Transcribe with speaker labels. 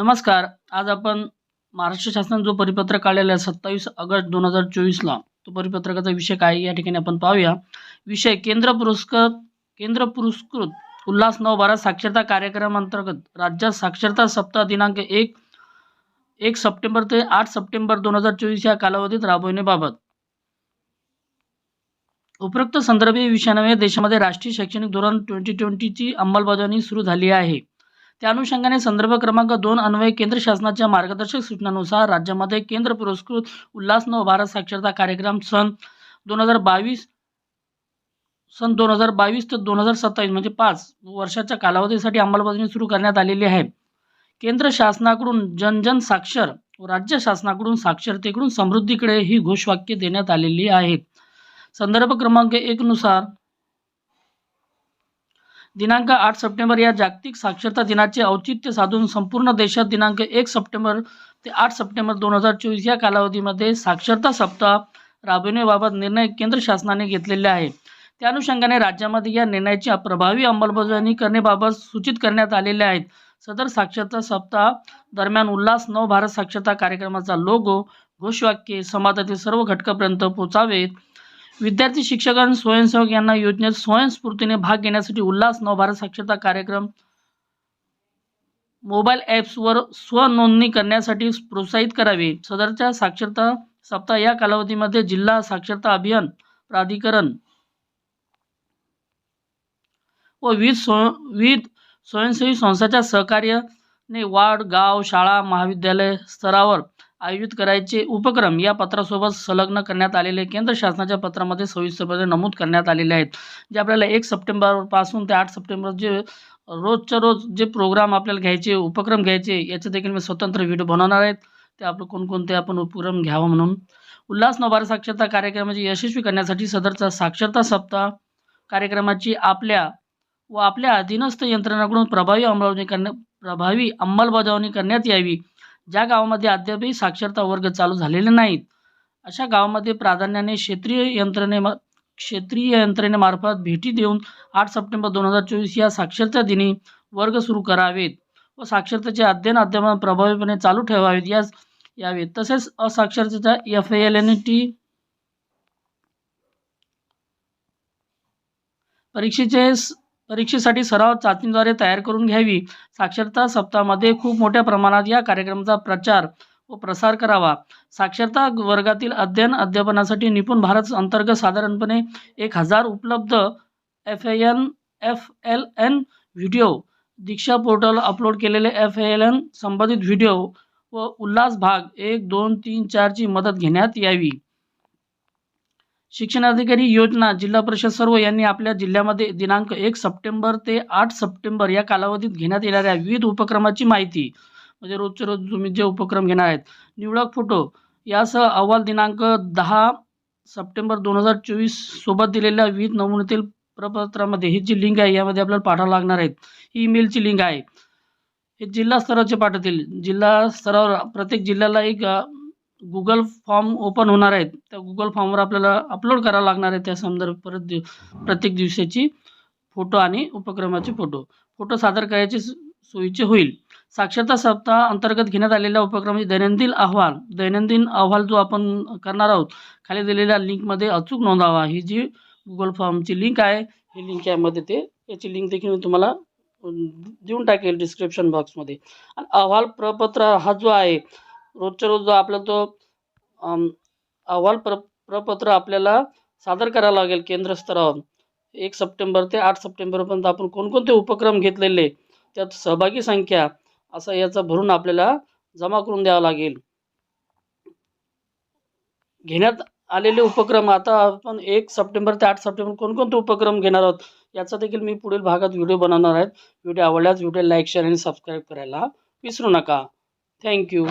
Speaker 1: नमस्कार. आज आपण महाराष्ट्र शासनाने जो परिपत्रक काढलेला आहे सत्तावीस ऑगस्ट दोन हजार चोवीसला तो परिपत्रकाचा विषय काय या ठिकाणी आपण पाहूया. विषय केंद्र पुरस्कृत केंद्र पुरस्कृत उल्हास नव भारत साक्षरता कार्यक्रमांतर्गत राज्यात साक्षरता सप्ताह दिनांक एक एक सप्टेंबर ते आठ सप्टेंबर दोन हजार चोवीस या कालावधीत राबविण्याबाबत उपरोक्त संदर्भी विषयान्वये देशामध्ये राष्ट्रीय शैक्षणिक धोरण ट्वेंटी ट्वेंटीची अंमलबजावणी सुरू झाली आहे. त्या अनुषंगाने संदर्भ क्रमांक दोन अन्वय केंद्र शासनाच्या मार्गदर्शक सूचनानुसार राज्यामध्ये केंद्र पुरस्कृत उल्हास नव भारत साक्षरता कार्यक्रम सन दोन हजार बावीस सन दोन हजार बावीस ते दोन हजार सत्तावीस म्हणजे पाच वर्षाच्या कालावधीसाठी अंमलबजावणी सुरू करण्यात आलेली आहे. केंद्र शासनाकडून जनजन साक्षर व राज्य शासनाकडून साक्षरतेकडून समृद्धीकडे ही घोषवाक्य देण्यात आलेली आहेत संदर्भ क्रमांक एक नुसार दिनांक आठ सप्टेंबर या जागतिक साक्षरता दिनाचे औचित्य साधून संपूर्ण देशात दिनांक एक सप्टेंबर ते आठ सप्टेंबर दोन हजार चोवीस या कालावधीमध्ये साक्षरता सप्ताह राबविण्याबाबत निर्णय केंद्र शासनाने घेतलेले आहे. त्या अनुषंगाने राज्यामध्ये या निर्णयाची प्रभावी अंमलबजावणी करण्याबाबत सूचित करण्यात आलेले आहेत. सदर साक्षरता सप्ताह दरम्यान उल्हास नव भारत साक्षरता कार्यक्रमाचा लोगो घोषवाक्य समाजातील सर्व घटकापर्यंत पोचावेत. विद्यार्थी शिक्षक आणि स्वयंसेवक यांना योजनेत स्वयंस्फूर्तीने भाग घेण्यासाठी उल्हास नवभारत साक्षरता कार्यक्रम मोबाईल ॲप्सवर स्वनोंदणी करण्यासाठी प्रोत्साहित करावे. सदरच्या साक्षरता सप्ताह या कालावधीमध्ये जिल्हा साक्षरता अभियान प्राधिकरण व विविध स्व विविध स्वयंसेवी संस्थाच्या सहकार्याने वार्ड गाव शाळा महाविद्यालय स्तरावर आयोजित करायचे उपक्रम या पत्रासोबत संलग्न करण्यात आलेले केंद्र शासनाच्या पत्रामध्ये सविस्तरपणे नमूद करण्यात आलेले आहेत जे आपल्याला एक सप्टेंबरपासून ते आठ सप्टेंबर जे रोजच्या रोज जे प्रोग्राम आपल्याला घ्यायचे उपक्रम घ्यायचे याचे देखील मी स्वतंत्र व्हिडिओ बनवणार आहेत. ते आपलं कोणकोणते आपण उपक्रम घ्यावं म्हणून. उल्हास नवभारत साक्षरता कार्यक्रमाची म्हणजे यशस्वी करण्यासाठी सदरचा साक्षरता सप्ताह. कार्यक्रमाची आपल्या व आपल्या अधीनस्थ यंत्रणाकडून प्रभावी अंमलबजावणी करण्या प्रभावी अंमलबजावणी करण्यात यावी. ज्या गावामध्ये अद्यापही साक्षरता वर्ग चालू झालेले नाहीत अशा गावामध्ये प्राधान्याने क्षेत्रीय यंत्रणे क्षेत्रीय यंत्रणेमार्फत भेटी देऊन आठ सप्टेंबर दोन हजार चोवीस या साक्षरता दिनी वर्ग सुरू करावेत व साक्षरतेचे अध्ययन अध्यापन प्रभावीपणे चालू ठेवावेत. यास यावेत. तसेच असाक्षरतेच्या एफ एल एन टी परीक्षेचे परीक्षेसाठी सराव चाचणीद्वारे तयार करून घ्यावी. साक्षरता सप्ताहामध्ये खूप मोठ्या प्रमाणात या कार्यक्रमाचा प्रचार व प्रसार करावा. साक्षरता वर्गातील अध्ययन अध्यापनासाठी निपुण भारत अंतर्गत साधारणपणे एक हजार उपलब्ध F A N F L N video Diksha portal upload केलेले एफ एल एन संबंधित व्हिडिओ व उल्हास भाग एक दोन तीन चारची मदत घेण्यात यावी. शिक्षणाधिकारी योजना जिल्हा परिषद सर्व यांनी आपल्या जिल्ह्यामध्ये दिनांक एक सप्टेंबर ते आठ सप्टेंबर या कालावधीत घेण्यात येणाऱ्या विविध उपक्रमाची माहिती म्हणजे रोजचे रोज तुम्ही जे उपक्रम घेणार आहेत निवडक फोटो यासह अहवाल दिनांक दहा सप्टेंबर दोन हजार चोवीस सोबत दिलेल्या विविध नमुन्यातील प्रपत्रामध्ये ही जी लिंक आहे यामध्ये आपल्याला पाठावं लागणार आहेत. ही ईमेलची लिंक आहे. हे जिल्हा स्तराचे पाठवतील जिल्हा स्तरावर प्रत्येक जिल्ह्याला एक गुगल फॉर्म ओपन होणार आहेत. त्या गुगल फॉर्मवर आपल्याला अपलोड करावं लागणार आहे त्या संदर्भ परत दिव प्रत्येक दिवसाची फोटो आणि उपक्रमाचे फोटो. फोटो सादर करायचे सोयीचे होईल. साक्षरता सप्ताह अंतर्गत घेण्यात आलेल्या उपक्रमाचे दैनंदिन अहवाल. दैनंदिन अहवाल जो आपण करणार आहोत खाली दिलेल्या लिंकमध्ये अचूक नोंदावा. ही जी गुगल फॉर्मची लिंक आहे ही लिंक यामध्ये ते याची लिंक देखील मी तुम्हाला देऊन टाकेल डिस्क्रिप्शन बॉक्समध्ये आणि अहवाल प्रपत्र हा जो आहे रोजच्या रोज जो आपला तो अहवाल प्र प्रपत्र आपल्याला सादर करावं लागेल केंद्र स्तरावर. एक सप्टेंबर ते आठ सप्टेंबरपर्यंत आपण कोणकोणते उपक्रम घेतलेले त्यात सहभागी संख्या असा याचा भरून आपल्याला जमा करून द्यावं लागेल. घेण्यात आलेले उपक्रम आता आपण एक सप्टेंबर ते आठ सप्टेंबर कोणकोणते उपक्रम घेणार आहोत याचा देखील मी पुढील भागात व्हिडिओ बनवणार आहेत. व्हिडिओ आवडल्यास व्हिडिओ लाईक शेअर आणि सबस्क्राईब करायला विसरू नका. थँक्यू.